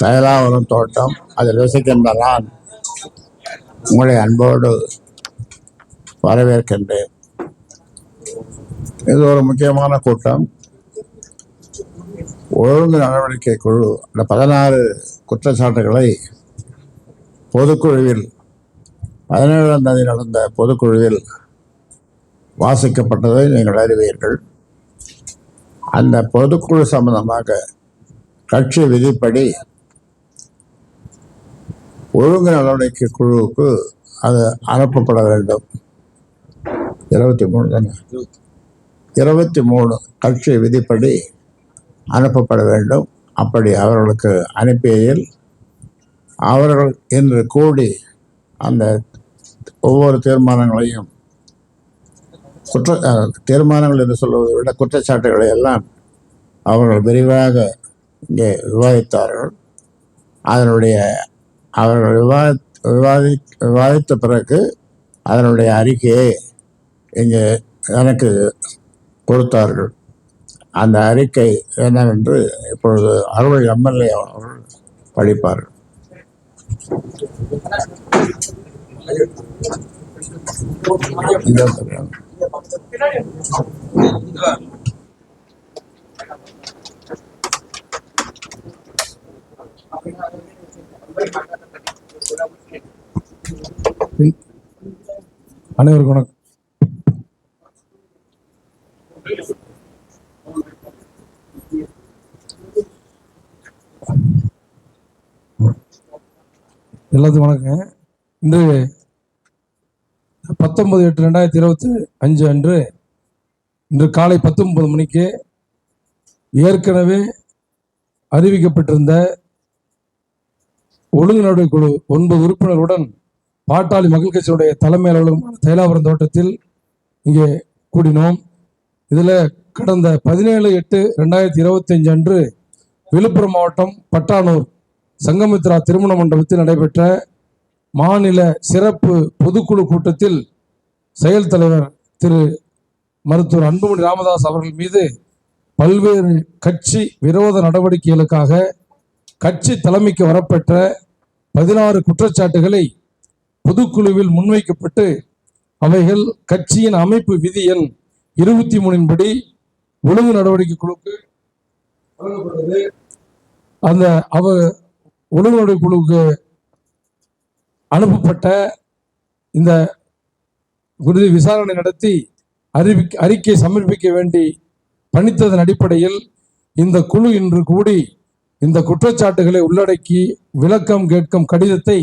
தயலாவரம் தோட்டம். அதில் வசிக்கின்ற நான் உங்களை அன்போடு வரவேற்கின்றேன். இது ஒரு முக்கியமான கூட்டம். ஒழுங்கு நடவடிக்கை குழு அந்த பதினாறு குற்றச்சாட்டுகளை பொதுக்குழுவில் பதினேழாம் தேதி நடந்த பொதுக்குழுவில் வாசிக்கப்பட்டதை நீங்கள் அறிவீர்கள். அந்த பொதுக்குழு சம்பந்தமாக கட்சி விதிப்படி ஒழுங்கு நடவடிக்கை குழுவுக்கு அது அனுப்பப்பட வேண்டும். இருபத்தி மூணு தானே? இருபத்தி மூணு கட்சி விதிப்படி அனுப்பப்பட வேண்டும். அப்படி அவர்களுக்கு அனுப்பியதில் அவர்கள் இன்று கூடி அந்த ஒவ்வொரு தீர்மானங்களையும் குற்ற தீர்மானங்கள் என்று சொல்வதை விட குற்றச்சாட்டுகளை எல்லாம் அவர்கள் விரிவாக இங்கே விவாதித்தார்கள். அதனுடைய அவர்கள் விவாதி விவாதி விவாதித்த பிறகு அதனுடைய அறிக்கையை இங்கே எனக்கு கொடுத்தார்கள். அந்த அறிக்கை என்னவென்று இப்பொழுது அறுபது எம்எல்ஏ அவர்கள் படிப்பார்கள். இந்த அனைவருக்கும் வணக்கம். எல்லாத்துக்கும் வணக்கம் இன்று பத்தொன்பது எட்டு ரெண்டாயிரத்தி இருபத்தி அஞ்சு அன்று இன்று காலை பத்தொன்பது மணிக்கு ஏற்கனவே அறிவிக்கப்பட்டிருந்த ஒழுங்கு நடவடிக்கை குழு ஒன்பது உறுப்பினர்களுடன் பாட்டாளி மக்கள் கட்சியினுடைய தலைமை அலுவலகமான தைலாபுரம் தோட்டத்தில் இங்கே கூடினோம். இதில் கடந்த பதினேழு எட்டு ரெண்டாயிரத்தி இருபத்தஞ்சு அன்று விழுப்புரம் மாவட்டம் பட்டானூர் சங்கமித்ரா திருமண மண்டபத்தில் நடைபெற்ற மாநில சிறப்பு பொதுக்குழு கூட்டத்தில் செயல் தலைவர் திரு மருத்துவர் அன்புமணி ராமதாஸ் அவர்கள் மீது பல்வேறு கட்சி விரோத நடவடிக்கைகளுக்காக கட்சி தலைமைக்கு வரப்பெற்ற பதினாறு குற்றச்சாட்டுகளை பொதுக்குழுவில் முன்வைக்கப்பட்டு அவைகள் கட்சியின் அமைப்பு விதி எண் இருபத்தி மூணின்படி ஒழுங்கு நடவடிக்கை குழுக்கு வழங்கப்பட்டது. அந்த அவ ஒழுங்கு நடவடிக்கை குழுவுக்கு அனுப்பப்பட்ட இந்த குருதி விசாரணை நடத்தி அறிவி அறிக்கை சமர்ப்பிக்க வேண்டி பணித்ததன் அடிப்படையில் இந்த குழு இன்று கூடி இந்த குற்றச்சாட்டுகளை உள்ளடக்கி விளக்கம் கேட்கும் கடிதத்தை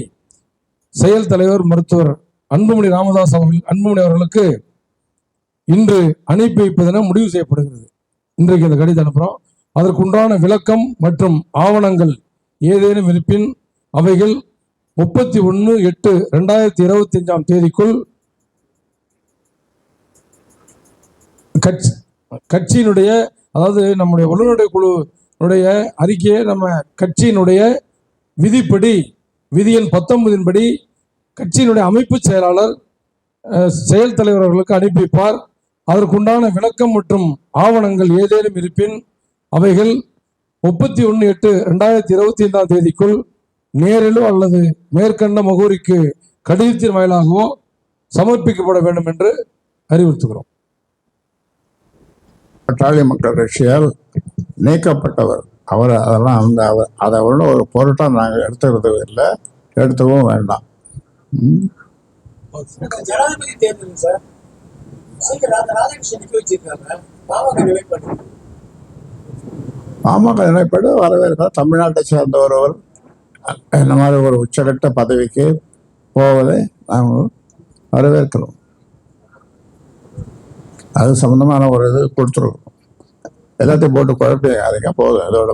செயல் தலைவர் மருத்துவர் அன்புமணி ராமதாஸ் அவர்கள் அன்புமணி அவர்களுக்கு இன்று அனுப்பி வைப்பதென முடிவு செய்யப்படுகிறது. இன்றைக்கு இந்த கடிதம் அனுப்புகிறோம் அதற்குண்டான விளக்கம் மற்றும் ஆவணங்கள் ஏதேனும் இருப்பின் அவைகள் முப்பத்தி ஒன்று எட்டு ரெண்டாயிரத்தி இருபத்தி அஞ்சாம் தேதிக்குள் கட்சி கட்சியினுடைய அதாவது நம்முடைய வல்லுநருடைய உடைய அறிக்கையை நம்ம கட்சியினுடைய விதிப்படி விதியின் பத்தொன்பதின்படி கட்சியினுடைய அமைப்பு செயலாளர் செயல் தலைவர் அவர்களுக்கு அனுப்பிப்பார் அதற்குண்டான விளக்கம் மற்றும் ஆவணங்கள் ஏதேனும் இருப்பின் அவைகள் முப்பத்தி ஒன்று எட்டு ரெண்டாயிரத்தி இருபத்தி ஐந்தாம் தேதிக்குள் நேரிலோ அல்லது மேற்கண்ட முகூரிக்கு கடிதத்தின் வாயிலாகவோ சமர்ப்பிக்கப்பட வேண்டும் என்று அறிவுறுத்துகிறோம். பாட்டாளி மக்கள் கட்சியால் நீக்கப்பட்டவர். அவர் அதெல்லாம் அந்த அவர் அதை ஒன்று ஒரு பொருட்டாக நாங்கள் எடுத்துக்கிறது இல்லை. எடுத்துக்கவும் வேண்டாம். ஜனாதிபதி தேர்தல் சார். பாமக டிவைட் பண்ணி பாமக இணைப்படு வரவேற்க. தமிழ்நாட்டை சேர்ந்த ஒருவர் இந்த மாதிரி ஒரு உச்சகட்ட பதவிக்கு போவதை நாங்கள் வரவேற்கிறோம். அது சம்பந்தமான ஒரு இது கொடுத்துருக்கோம். எல்லாத்தையும் போட்டு குழப்பி அதுங்க போதும் அதோட